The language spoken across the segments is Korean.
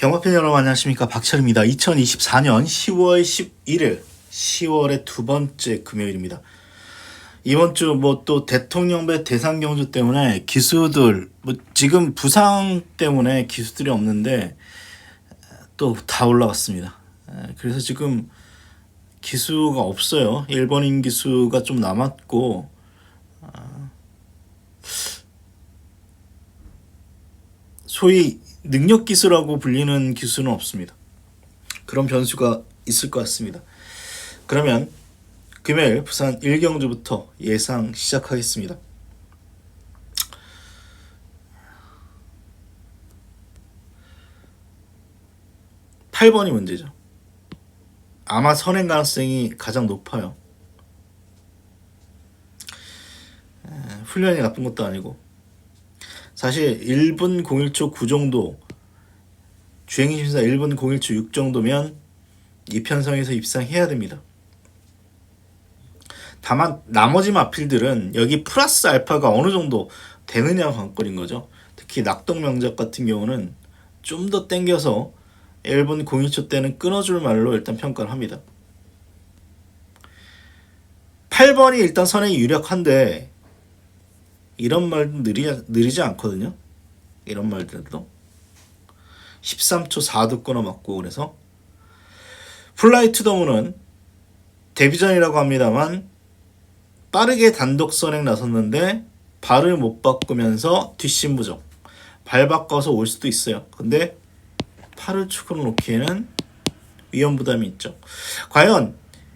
경마팬 여러분 안녕하십니까 박철입니다. 2024년 10월 11일 10월의 두 번째 금요일입니다. 이번 주 뭐 또 대통령배 대상 경주 때문에 기수들 뭐 지금 부상 때문에 기수들이 없는데 또 다 올라갔습니다. 에, 그래서 지금 기수가 없어요. 1번인 기수가 좀 남았고 아, 소위 능력 기수라고 불리는 기수는 없습니다. 그런 변수가 있을 것 같습니다. 그러면 금요일 부산 1경주부터 예상 시작하겠습니다. 팔번이 문제죠. 아마 선행 가능성이 가장 높아요. 에, 훈련이 나쁜 것도 아니고 사실 1분 01초 9 정도 주행 심사 1분 01초 6 정도면 이 편성에서 입상해야 됩니다. 다만 나머지 마필들은 여기 플러스 알파가 어느 정도 되느냐 관건인 거죠. 특히 낙동 명작 같은 경우는 좀 더 땡겨서 1분 01초 때는 끊어줄 말로 일단 평가를 합니다. 8번이 일단 선행이 유력한데 이런 말도 느리, 느리지 않거든요. 이런 말들도 13초 4도 끊어 맞고 그래서 플라이 투 더문은 데뷔전이라고 합니다만 빠르게 단독 선행 나섰는데 발을 못 바꾸면서 뒷심 부정 발 바꿔서 올 수도 있어요. 근데 팔을 축으로 놓기에는 위험 부담이 있죠. 과연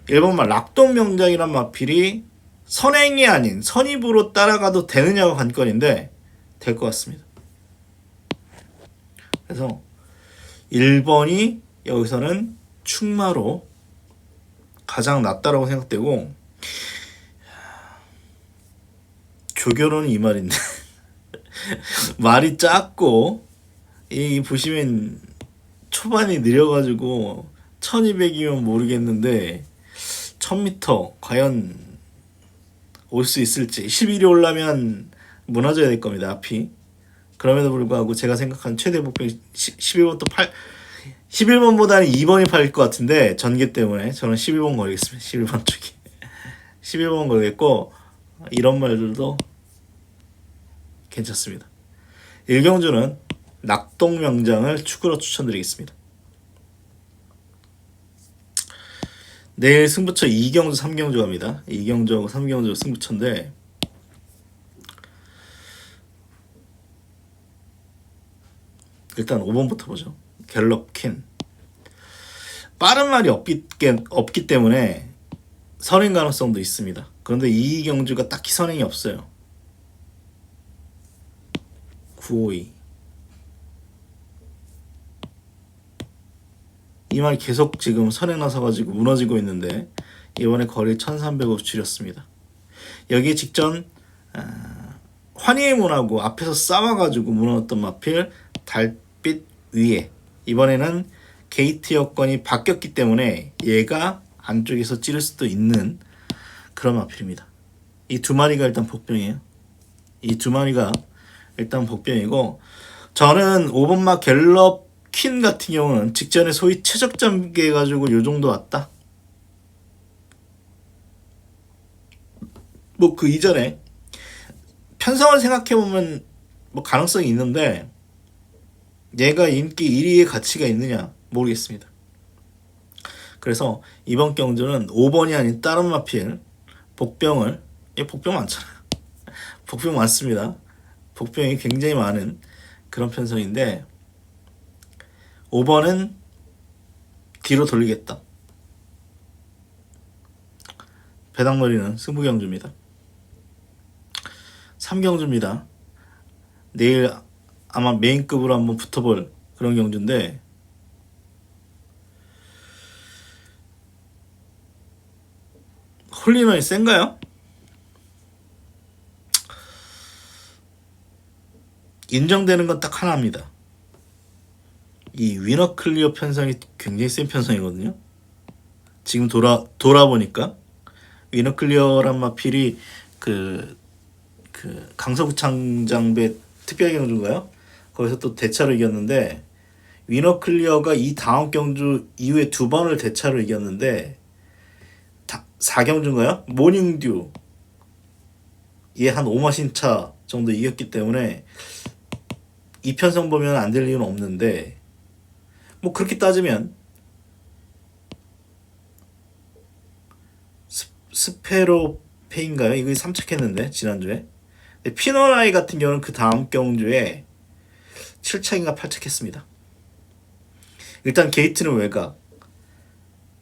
일본말 낙동 명장이란 마필이 선행이 아닌 선입으로 따라가도 되느냐가 관건인데 될 것 같습니다. 그래서 1번이 여기서는 충마로 가장 낫다라고 생각되고 조교로는 이 말인데 말이 작고 이 보시면 초반이 느려가지고 1200이면 모르겠는데 1000m 과연 올 수 있을지. 11위 올라면 무너져야 될 겁니다 앞이. 그럼에도 불구하고 제가 생각한 최대 목표 11번부터 8 11번보다는 2번이 팔릴 것 같은데 전개 때문에 저는 11번 걸겠습니다. 11번 쪽이. 11번 걸겠고 이런 말들도 괜찮습니다. 1경주는 낙동명장을 축으로 추천드리겠습니다 내일 승부처 2경주, 3경주 갑니다. 2경주하고 3경주 승부처인데 일단 5번부터 보죠. 갤럽킨 빠른 말이 없기, 없기 때문에 선행 가능성도 있습니다. 그런데 이 경주가 딱히 선행이 없어요. 952 이 말이 계속 지금 선행 나서가지고 무너지고 있는데 이번에 거리 1300억 줄였습니다. 여기에 직전 아, 환희의 문하고 앞에서 싸워가지고 무너졌던 마필 달빛 위에 이번에는 게이트 여건이 바뀌었기 때문에 얘가 안쪽에서 찌를 수도 있는 그런 마필입니다. 이 두 마리가 일단 복병이에요. 이 두 마리가 일단 복병이고 저는 5번마 갤럽 퀸 같은 경우는 직전에 소위 최적 점개 해가지고 요 정도 왔다. 뭐 그 이전에 편성을 생각해 보면 뭐 가능성이 있는데 얘가 인기 1위의 가치가 있느냐 모르겠습니다. 그래서 이번 경주는 5번이 아닌 다른 마필 복병을 얘 복병 많잖아요. 복병 많습니다. 복병이 굉장히 많은 그런 편성인데 5번은 뒤로 돌리겠다. 배당머리는 승부경주입니다. 3경주입니다. 내일 아마 메인급으로 한번 붙어볼 그런 경주인데 홀리너이 센가요? 인정되는 건 딱 하나입니다. 이 위너 클리어 편성이 굉장히 센 편성이거든요. 지금 돌아 돌아보니까 위너 클리어란 마필이 그, 그 강서구청장배 특별 경주인가요? 거기서 또 대차로 이겼는데 위너 클리어가 이 다음 경주 이후에 두 번을 대차로 이겼는데 다, 4경주인가요? 모닝듀 얘한 5마신 차 정도 이겼기 때문에 이 편성 보면 안 될 이유는 없는데 뭐 그렇게 따지면 스, 스페로페인가요? 이거 3착했는데 지난주에. 근데 피노라이 같은 경우는 그 다음 경주에 7착인가 8착했습니다. 일단 게이트는 외곽.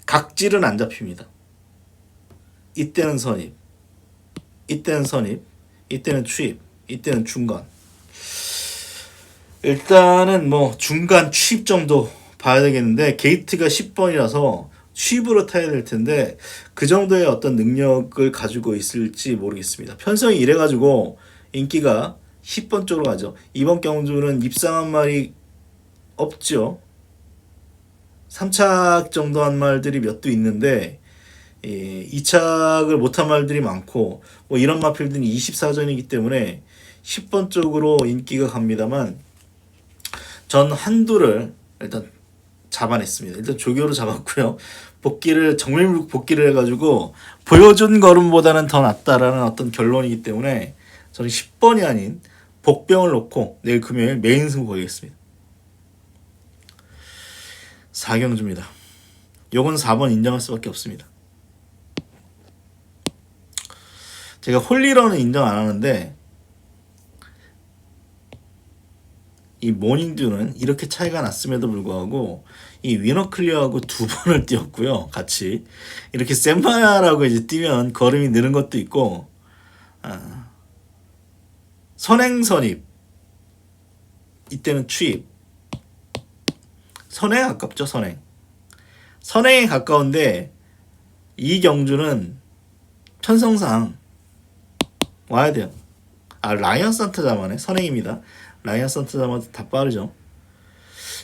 각질은 안 잡힙니다. 이때는 선입. 이때는 선입. 이때는 추입. 이때는 중간. 일단은 뭐 중간 취입 정도 봐야 되겠는데 게이트가 10번이라서 취입으로 타야 될 텐데 그 정도의 어떤 능력을 가지고 있을지 모르겠습니다. 편성이 이래 가지고 인기가 10번 쪽으로 가죠. 이번 경주는 입상한 말이 없죠. 3착 정도 한 말들이 몇도 있는데 이 2착을 못한 말들이 많고 뭐 이런 마필들이 24전이기 때문에 10번 쪽으로 인기가 갑니다만 전 한두를 일단 잡아냈습니다. 일단 조교로 잡았고요. 복귀를 정밀 복귀를 해가지고 보여준 걸음보다는 더 낫다라는 어떤 결론이기 때문에 저는 10번이 아닌 복병을 놓고 내일 금요일 메인 승부 보이겠습니다. 4경주입니다. 요건 4번 인정할 수밖에 없습니다. 제가 홀리러는 인정 안 하는데 이 모닝듀는 이렇게 차이가 났음에도 불구하고 이 위너 클리어하고 두 번을 뛰었고요. 같이 이렇게 센마야라고 이제 뛰면 걸음이 느는 것도 있고 아, 선행 선입 이때는 취입 선행 가깝죠 선행 선행에 가까운데 이 경주는 천성상 와야 돼요. 아 라이언 산타 자만의 선행입니다. 라이언 산타 자만 다 빠르죠.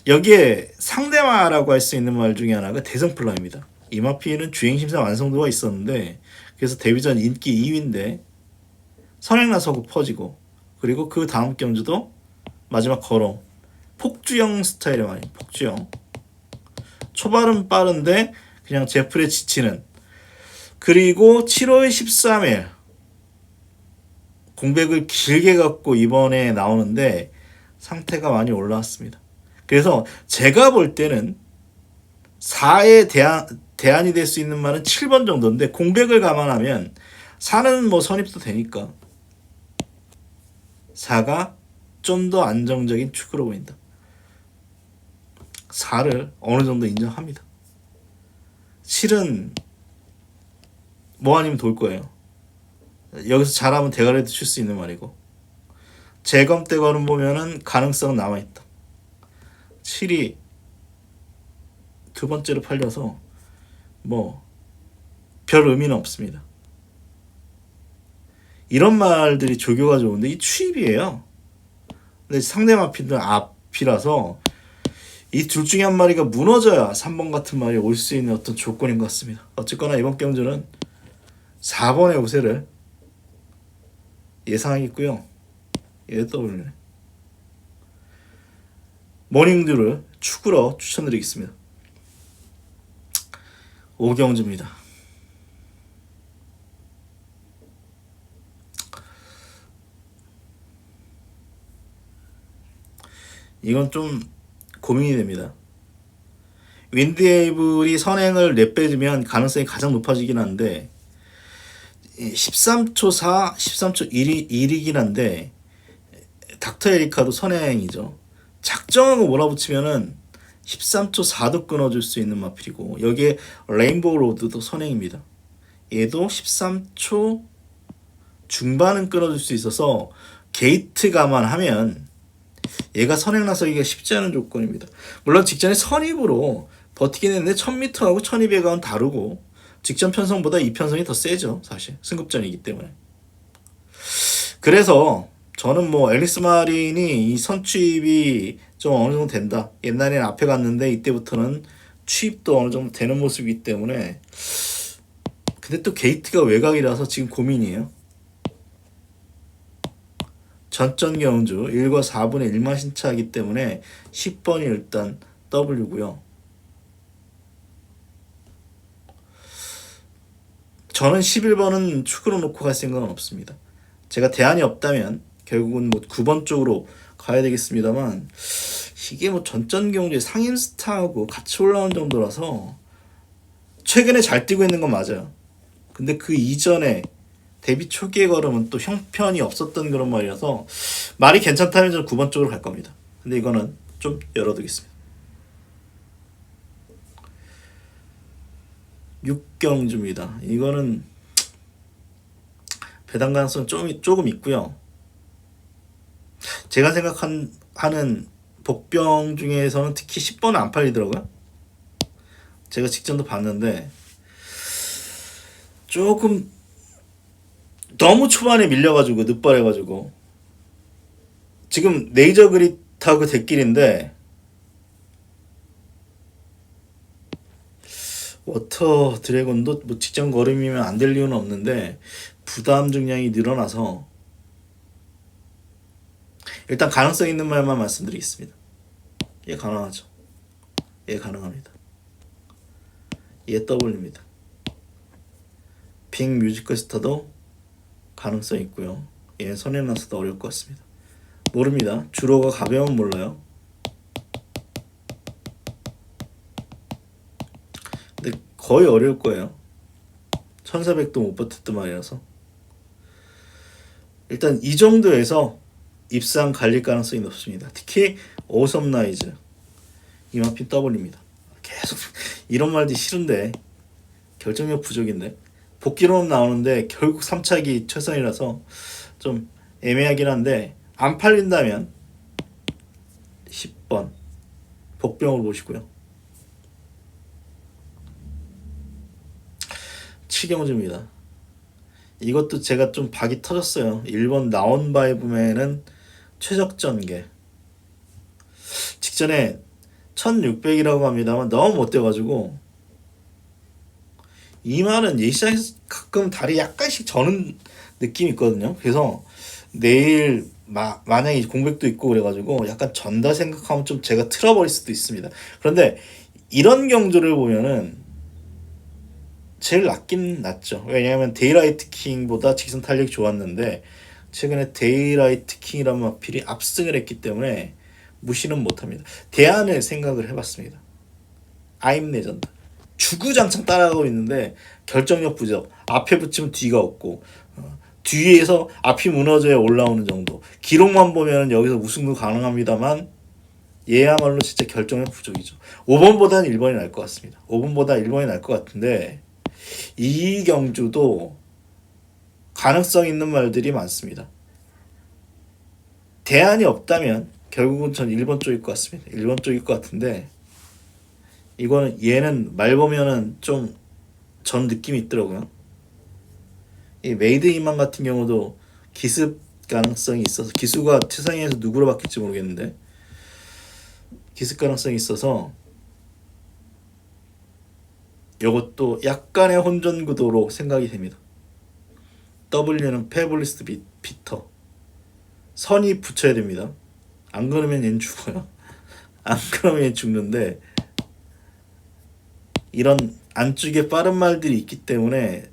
여기에 상대마라고 할 수 있는 말 중에 하나가 대성플라입니다. 이마피는 주행심사 완성도가 있었는데 그래서 데뷔전 인기 2위인데 선행나서고 퍼지고 그리고 그 다음 경주도 마지막 걸어 폭주형 스타일의 말이 폭주형 초발은 빠른데 그냥 제풀에 지치는 그리고 7월 13일 공백을 길게 갖고 이번에 나오는데 상태가 많이 올라왔습니다. 그래서 제가 볼 때는 4에 대안, 대안이 될 수 있는 말은 7번 정도인데 공백을 감안하면 4는 뭐 선입도 되니까 4가 좀 더 안정적인 축으로 보인다. 4를 어느 정도 인정합니다. 7은 뭐 아니면 돌 거예요. 여기서 잘하면 대가리도 칠 수 있는 말이고 재검 때 거는 보면은 가능성은 남아있다. 7이 두 번째로 팔려서 뭐 별 의미는 없습니다. 이런 말들이 조교가 좋은데 이 추입이에요. 근데 상대 마피는 앞이라서 이 둘 중에 한 마리가 무너져야 3번 같은 말이 올 수 있는 어떤 조건인 것 같습니다. 어쨌거나 이번 경주는 4번의 우세를 예상하겠고요. 얘 떠올리네. 모닝듀를 축으로 추천드리겠습니다. 오경주입니다. 이건 좀 고민이 됩니다. 윈드에이블이 선행을 내빼주면 가능성이 가장 높아지긴 한데 13초 4, 13초 1이 1이긴 한데 닥터 에리카도 선행이죠. 작정하고 몰아붙이면은 13초 4도 끊어줄 수 있는 마필이고 여기에 레인보우 로드도 선행입니다. 얘도 13초 중반은 끊어줄 수 있어서 게이트 감안하면 얘가 선행 나서기가 쉽지 않은 조건입니다. 물론 직전에 선입으로 버티긴 했는데 1000m하고 1200은 다르고 직전 편성보다 이 편성이 더 세죠 사실. 승급전이기 때문에. 그래서 저는 뭐 앨리스 마린이 이 선취입이 좀 어느 정도 된다. 옛날에는 앞에 갔는데 이때부터는 취입도 어느 정도 되는 모습이기 때문에. 근데 또 게이트가 외곽이라서 지금 고민이에요. 전전 경주 1과 4분의 1만 신차이기 때문에 10번이 일단 W고요. 저는 11번은 축으로 놓고 갈 생각은 없습니다. 제가 대안이 없다면 결국은 뭐 9번 쪽으로 가야 되겠습니다만 이게 뭐 전전 경주의 상임 스타하고 같이 올라온 정도라서 최근에 잘 뛰고 있는 건 맞아요. 근데 그 이전에 데뷔 초기의 걸음은 또 형편이 없었던 그런 말이라서 말이 괜찮다면 저는 9번 쪽으로 갈 겁니다. 근데 이거는 좀 열어두겠습니다. 6경주입니다. 이거는 배당 가능성 좀 조금 있고요. 제가 생각한 하는 복병 중에서는 특히 10번은 안 팔리더라고요. 제가 직전도 봤는데 조금 너무 초반에 밀려가지고 늦발해가지고 지금 레이저 그릿하고 대길인데 워터 드래곤도 뭐 직전 걸음이면 안 될 이유는 없는데 부담 중량이 늘어나서 일단 가능성 있는 말만 말씀드리겠습니다. 예 가능하죠. 예 가능합니다. 예 W입니다. 빅 뮤지컬 스타도 가능성 있고요. 예 선에 나서도 어려울 것 같습니다. 모릅니다. 주로가 가벼우면 몰라요. 거의 어려울 거예요. 1400도 못 버텼단 말이라서. 일단 이 정도에서 입상 갈릴 가능성이 높습니다. 특히 오섬라이즈 이만큼 W입니다. 계속 이런 말도 싫은데 결정력 부족인데 복귀로는 나오는데 결국 3차기 최선이라서 좀 애매하긴 한데 안 팔린다면 10번 복병을 보시고요. 치경주입니다. 이것도 제가 좀 박이 터졌어요. 1번 나온 바에 보면은 최적전개. 직전에 1600이라고 합니다만 너무 못 돼가지고 이 말은 예시장에서 가끔 다리 약간씩 저는 느낌이 있거든요. 그래서 내일 마, 만약에 공백도 있고 그래가지고 약간 전다 생각하면 좀 제가 틀어버릴 수도 있습니다. 그런데 이런 경주를 보면은 제일 낫긴 낫죠. 왜냐하면 데이라이트 킹보다 직선 탄력이 좋았는데 최근에 데이라이트 킹이라는 마필이 압승을 했기 때문에 무시는 못합니다. 대안을 생각을 해봤습니다. 아임 레전드. 주구장창 따라가고 있는데 결정력 부족. 앞에 붙이면 뒤가 없고 어, 뒤에서 앞이 무너져야 올라오는 정도. 기록만 보면 여기서 우승도 가능합니다만 얘야말로 진짜 결정력 부족이죠. 5번보다는 1번이 날 것 같습니다. 5번보다 1번이 날 것 같은데 이 경주도 가능성 있는 말들이 많습니다. 대안이 없다면 결국은 전 1번 쪽일 것 같습니다. 1번 쪽일 것 같은데 이거는 얘는 말 보면은 좀 전 느낌이 있더라고요. 이 메이드 이만 같은 경우도 기습 가능성이 있어서 기수가 최상위에서 누구로 바뀔지 모르겠는데 기습 가능성이 있어서 이것도 약간의 혼전 구도로 생각이 됩니다. W는 페블리스트 비, 비터 선이 붙여야 됩니다. 안 그러면 얘는 죽어요. 안 그러면 얘 죽는데 이런 안쪽에 빠른 말들이 있기 때문에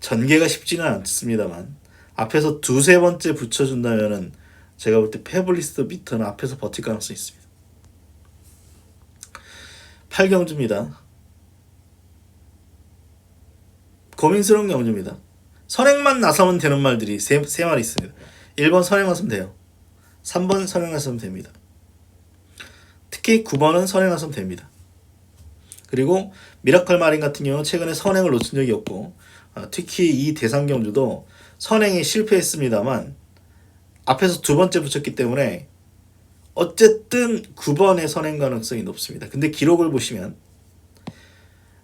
전개가 쉽지는 않습니다만 앞에서 두세 번째 붙여준다면은 제가 볼 때 페블리스트 비터는 앞에서 버틸 가능성이 있습니다. 8경주입니다. 고민스러운 경주입니다. 선행만 나서면 되는 말들이 세, 세 마리 있습니다. 1번 선행 나서면 돼요. 3번 선행 나서면 됩니다. 특히 9번은 선행 나서면 됩니다. 그리고 미라클 마린 같은 경우는 최근에 선행을 놓친 적이 없고 어, 특히 이 대상 경주도 선행에 실패했습니다만 앞에서 두 번째 붙였기 때문에 어쨌든 9번의 선행 가능성이 높습니다. 근데 기록을 보시면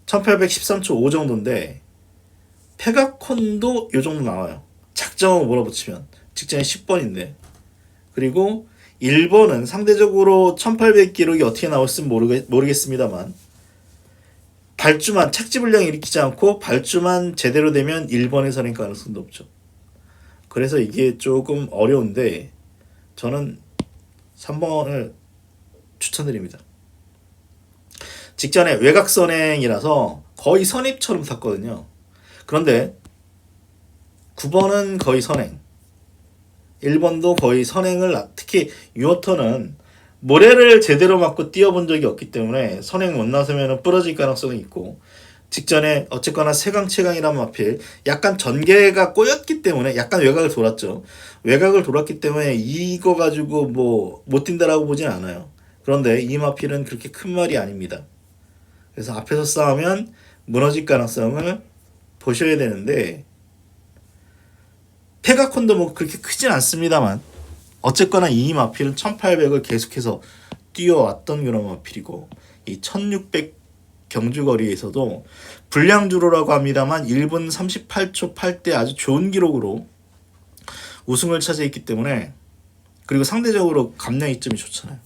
1813초 5 정도인데 페가콘도 요 정도 나와요. 작정하고 몰아붙이면 직전에 10번인데 그리고 1번은 상대적으로 1800 기록이 어떻게 나올지 모르겠, 모르겠습니다만 발주만 착지 불량 일으키지 않고 발주만 제대로 되면 1번의 선행 가능성도 높죠. 그래서 이게 조금 어려운데 저는 3번을 추천드립니다. 직전에 외곽 선행이라서 거의 선입처럼 탔거든요. 그런데 9번은 거의 선행. 1번도 거의 선행을 나- 특히 유어턴은 모래를 제대로 맞고 뛰어본 적이 없기 때문에 선행 못 나서면 부러질 가능성이 있고 직전에 어쨌거나 세강 최강이라면 하필 약간 전개가 꼬였기 때문에 약간 외곽을 돌았죠. 외곽을 돌았기 때문에 이거 가지고 뭐 못 뛴다라고 보진 않아요. 그런데 이 마필은 그렇게 큰 말이 아닙니다. 그래서 앞에서 싸우면 무너질 가능성을 보셔야 되는데 페가콘도 뭐 그렇게 크진 않습니다만 어쨌거나 이 마필은 1800을 계속해서 뛰어왔던 그런 마필이고 이 1600 경주거리에서도 불량주로라고 합니다만 1분 38초 8대 아주 좋은 기록으로 우승을 차지했기 때문에 그리고 상대적으로 감량 이점이 좋잖아요.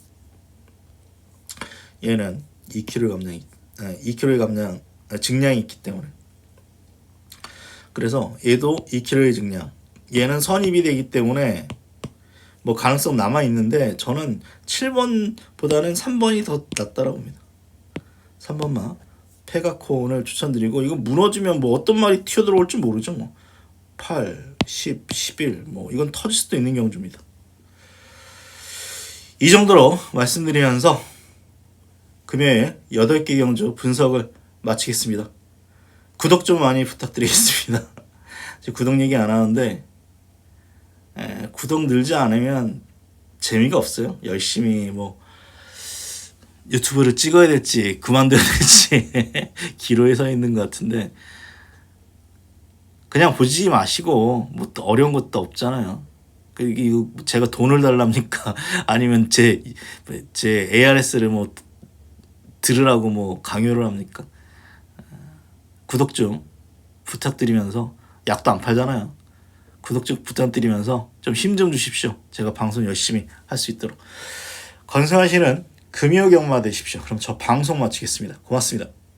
얘는 2kg 감량이 2kg의 감량 아, 증량이 있기 때문에 그래서 얘도 2kg의 증량 얘는 선입이 되기 때문에 뭐 가능성 남아 있는데 저는 7번보다는 3번이 더 낫다라고 봅니다. 3번만 페가콘을 추천드리고 이거 무너지면 뭐 어떤 말이 튀어들어올지 모르죠 뭐 8, 10, 11 뭐 이건 터질 수도 있는 경주입니다. 이 정도로 말씀드리면서 금요일 8개 경주 분석을 마치겠습니다. 구독 좀 많이 부탁드리겠습니다. 구독 얘기 안 하는데 에, 구독 늘지 않으면 재미가 없어요. 열심히 뭐 유튜브를 찍어야 될지 그만둬야 될지 기로에 서 있는 것 같은데 그냥 보지 마시고 뭐또 어려운 것도 없잖아요. 그 이거 제가 돈을 달랍니까? 아니면 제 제 ARS를 뭐 들으라고 뭐 강요를 합니까? 구독 좀 부탁드리면서 약도 안 팔잖아요. 구독 좀 부탁드리면서 좀힘좀 주십시오. 제가 방송 열심히 할 수 있도록. 건승하시는 금요 경마 되십시오. 그럼 저 방송 마치겠습니다. 고맙습니다.